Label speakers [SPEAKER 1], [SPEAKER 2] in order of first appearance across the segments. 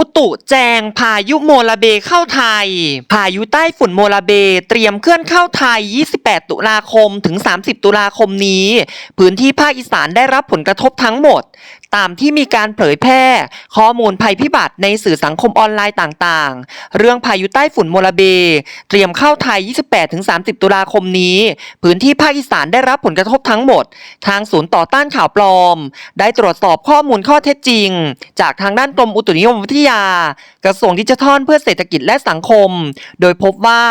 [SPEAKER 1] อุตุแจงพายุโมลาเบเข้าไทย พายุใต้ฝุ่นโมลาเบเตรียมเคลื่อนเข้าไทย 28 ตุลาคมถึง 30 ตุลาคมนี้ พื้นที่ภาคอีสานได้รับผลกระทบทั้งหมดตามที่มีการเผยแพร่ ข้อมูลภัยพิบัติในสื่อสังคมออนไลน์ต่างๆ เรื่องพายุใต้ฝุ่นโมลาเบ เตรียมเข้าไทย 28-30 ตุลาคมนี้ พื้นที่ภาคอีสานได้รับผลกระทบทั้งหมด ทางศูนย์ต่อต้านข่าวปลอม ได้ตรวจสอบข้อมูลข้อเท็จจริง จากทางด้านกรมอุตุนิยมวิทยา กระทรวงดิจิทัลเพื่อเศรษฐกิจและสังคม โดยพบว่า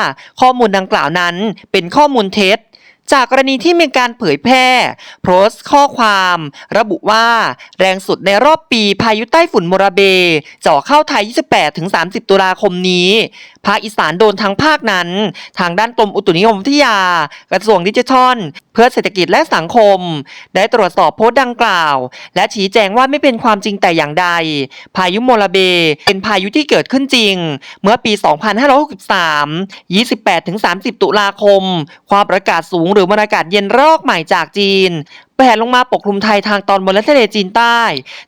[SPEAKER 1] ข้อมูลดังกล่าวนั้นเป็นข้อมูลเท็จ จากกรณีที่มีการเผยแพร่ โพสต์ข้อความ ระบุว่า แรงสุดในรอบปีพายุใต้ฝุ่นโมราเบเจ่อเข้าไทย 28-30 ตุลาคมนี้ ภาคอีสานโดนทั้งภาคนั้น ทางด้านกรมอุตุนิยมวิทยา กระทรวงดิจิทัล เพื่อเศรษฐกิจและสังคม ได้ตรวจสอบโพสต์ดังกล่าว และชี้แจงว่าไม่เป็นความจริงแต่อย่างใด พายุโมลาเบ เป็นพายุที่เกิดขึ้นจริง เมื่อปี 2563 28-30 ตุลาคม ความอากาศสูงหรือมวลอากาศเย็นรอกใหม่จากจีน แผ่ลงมาปกคลุมไทยทางตอนบนและทะเลจีนใต้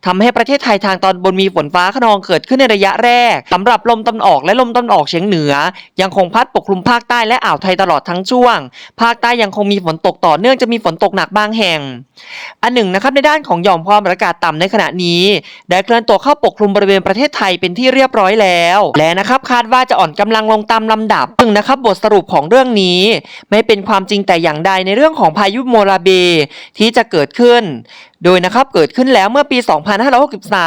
[SPEAKER 1] ทำให้ประเทศไทยทางตอนบนมีฝนฟ้าขนองเกิดขึ้นในระยะแรกสำหรับลมตะวันออกและลมตะวันออกเฉียงเหนือ ยังคงพัดปกคลุมภาคใต้และอ่าวไทยตลอดทั้งช่วง ภาคใต้ยังคงมีฝนตกต่อเนื่องจะมีฝนตกหนักบางแห่ง อันหนึ่งนะครับในด้านของหย่อมความกดอากาศต่ำในขณะนี้ ได้เคลื่อนตัวเข้าปกคลุมบริเวณประเทศไทยเป็นที่เรียบร้อยแล้ว และนะครับคาดว่าจะอ่อนกำลังลงตามลำดับซึ่งนะครับบทสรุปของเรื่องนี้ ไม่เป็นความจริงแต่อย่างใดในเรื่องของพายุโมราเบที่จะเกิดขึ้น โดยนะครับเกิดขึ้นแล้วเมื่อปี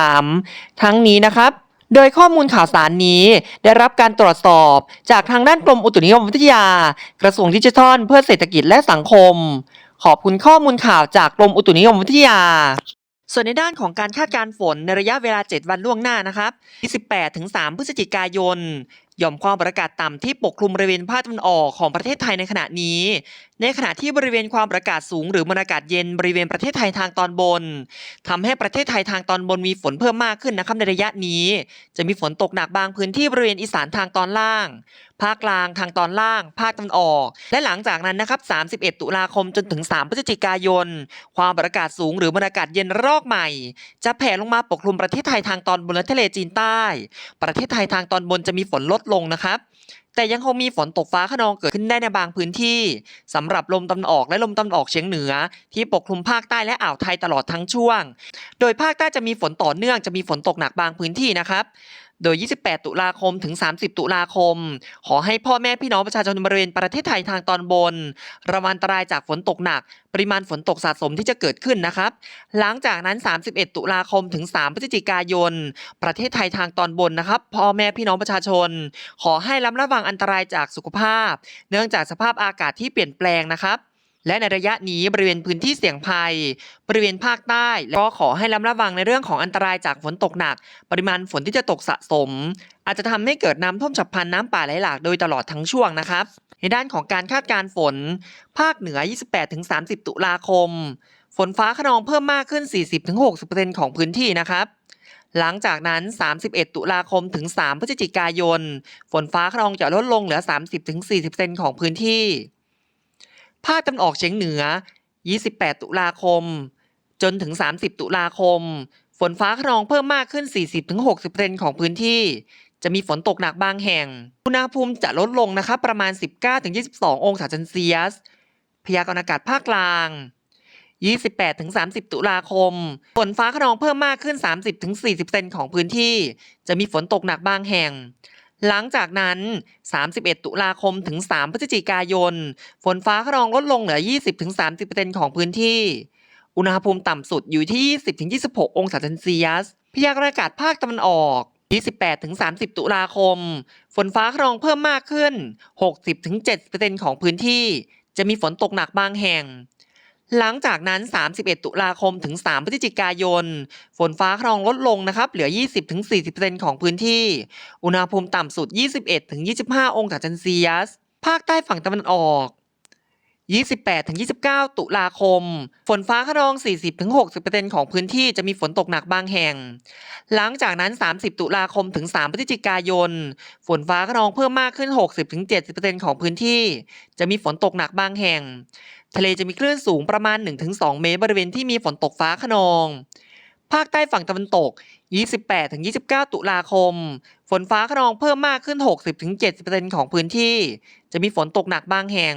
[SPEAKER 1] 2563 ทั้งนี้นะครับโดยข้อมูลข่าวสารนี้ได้รับการตรวจสอบจากทางด้านกรมอุตุนิยมวิทยา กระทรวงดิจิทัล เพื่อเศรษฐกิจและสังคม ขอบคุณข้อมูลข่าวจากกรมอุตุนิยมวิทยา ส่วนในด้านของการคาดการฝนในระยะเวลา 7 วันล่วงหน้านะครับ28-3 พฤศจิกายนหย่อมความกดอากาศต่ำที่ปกคลุมบริเวณภาคตะวันออกของประเทศไทยในขณะนี้ ในขณะที่บริเวณความกดอากาศสูงหรือมวลอากาศเย็นบริเวณประเทศไทยทางตอนบนทำให้ประเทศไทยทางตอนบนมีฝนเพิ่มมากขึ้นนะครับในระยะนี้ จะมีฝนตกหนักบางพื้นที่บริเวณอีสานทางตอนล่าง ภาคกลางทางตอนล่าง ภาคตะวันออก และหลังจากนั้นนะครับ 31 ตุลาคมจนถึง 3 พฤศจิกายน ความกดอากาศสูงหรือมวลอากาศเย็นรอกใหม่ จะแผ่ลงมาปกคลุมประเทศไทยทางตอนบนและทะเลจีนใต้ ประเทศไทยทางตอนบนจะมีฝนลดลงนะครับ แต่ยังคงมีฝนตกฟ้าขนองเกิดขึ้นได้ในบางพื้นที่สำหรับลมตะวันออกและลมตะวันออกเฉียงเหนือ ที่ปกคลุมภาคใต้และอ่าวไทยตลอดทั้งช่วง โดยภาคใต้จะมีฝนต่อเนื่องจะมีฝนตกหนักบางพื้นที่นะครับ โดย 28 ตุลาคมถึง 30 ตุลาคม ขอให้พ่อแม่พี่น้องประชาชนบริเวณประเทศไทยทางตอนบน ระวังอันตรายจากฝนตกหนัก ปริมาณฝนตกสะสมที่จะเกิดขึ้นนะครับ หลังจากนั้น 31 ตุลาคมถึง 3 พฤศจิกายน ประเทศไทยทางตอนบนนะครับพ่อแม่พี่น้องประชาชน ขอให้ระมัดระวังอันตรายจากสุขภาพ เนื่องจากสภาพอากาศที่เปลี่ยนแปลงนะครับ และในระยะนี้บริเวณพื้นที่เสี่ยงภัย บริเวณภาคใต้ก็ขอให้ระมัดระวังในเรื่องของอันตรายจากฝนตกหนัก ปริมาณฝนที่จะตกสะสม อาจจะทำให้เกิดน้ำท่วมฉับพลันน้ำป่าไหลหลากโดยตลอดทั้งช่วงนะครับ ในด้านของการคาดการฝน ภาคเหนือ 28-30 ตุลาคม ฝนฟ้าขนองเพิ่มมากขึ้น 40-60%ของพื้นที่นะครับหลังจากนั้น 31 ตุลาคมถึง 3 พฤศจิกายน ฝนฟ้าขนองจะลดลงเหลือ 30-40%ของพื้นที่ ภาคตะวันออกเฉียงเหนือ 28 ตุลาคม จนถึง 30 ตุลาคม ฝนฟ้าขนองเพิ่มมากขึ้น 40-60%ของพื้นที่ จะมีฝนตกหนักบางแห่ง อุณหภูมิจะลดลงนะครับประมาณ 19-22 องศาเซนเซียส พยากรณ์อากาศภาคกลาง 28-30 ตุลาคม ฝนฟ้าขนองเพิ่มมากขึ้น 30-40%ของพื้นที่ จะมีฝนตกหนักบางแห่ง หลังจากนั้น 31 ตุลาคมถึง 3 พฤศจิกายน ฝนฟ้าขนองลดลงเหลือ 20-30%ของพื้นที่ อุณหภูมิต่ำสุดอยู่ที่ 20-26 องศาเซนเซียส พยากรณ์อากาศภาคตะวันออก 28-30 ตุลาคม ฝนฟ้าขนองเพิ่มมากขึ้น 60-70%ของพื้นที่ จะมีฝนตกหนักบางแห่ง หลังจากนั้น 31 ตุลาคมถึง 3 พฤศจิกายน ฝนฟ้าครองลดลงนะครับ เหลือ 20-40%ของพื้นที่ อุณหภูมิต่ำสุด 21-25 องศาเซนเซียส ภาคใต้ฝั่งตะวันออก 28-29 ตุลาคม ฝนฟ้าขนอง 40-60%ของพื้นที่จะมีฝนตกหนักบางแห่ง หลังจากนั้น 30 ตุลาคมถึง 3 พฤศจิกายน ฝนฟ้าขนองเพิ่มมากขึ้น 60-70%ของพื้นที่ จะมีฝนตกหนักบางแห่ง ทะเลจะมีคลื่นสูงประมาณ 1-2 เมตร บริเวณที่มีฝนตกฟ้าขนอง ภาคใต้ฝั่งตะวันตก 28-29 ตุลาคม ฝนฟ้าขนองเพิ่มมากขึ้น 60-70%ของพื้นที่ จะมีฝนตกหนักบางแห่ง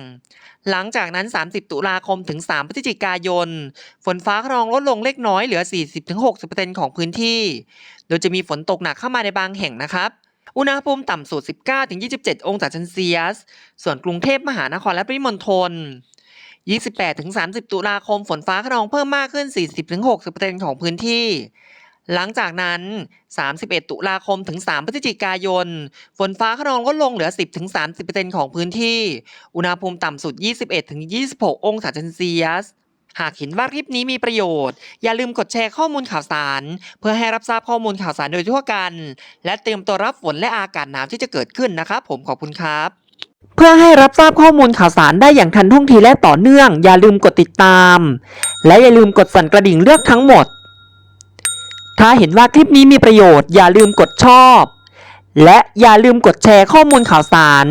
[SPEAKER 1] หลังจากนั้น 30 ตุลาคมถึง 3 พฤศจิกายน ฝนฟ้าขนองลดลงเล็กน้อยเหลือ 40-60%ของพื้นที่ โดยจะมีฝนตกหนักเข้ามาในบางแห่งนะครับอุณหภูมิต่ำสุด 19-27 องศาเซนเซียส ส่วนกรุงเทพมหานครและปริมณฑล 28-30 ตุลาคมฝนฟ้าขนองเพิ่มมากขึ้น 40-60%ของพื้นที่ หลังจากนั้น 31 ตุลาคมถึง 3 พฤศจิกายน ฝนฟ้าขนองลดลงเหลือ 10-30%ของพื้นที่ อุณหภูมิต่ำสุด 21-26 องศาเซนเซียส หากเห็นว่าคลิปนี้มีประโยชน์ อย่าลืมกดแชร์ข้อมูลข่าวสาร เพื่อให้รับทราบข้อมูลข่าวสารโดยทั่วกัน และเตรียมตัวรับฝนและอากาศหนาวที่จะเกิดขึ้นนะครับผมขอบคุณครับ เพื่อให้รับทราบข้อมูลข่าวสารได้อย่างทันท่วงทีและต่อเนื่อง อย่าลืมกดติดตาม และอย่าลืมกดสั่นกระดิ่งเลือกทั้งหมด ถ้าเห็นว่าคลิปนี้มีประโยชน์ อย่าลืมกดชอบ และอย่าลืมกดแชร์ข้อมูลข่าวสาร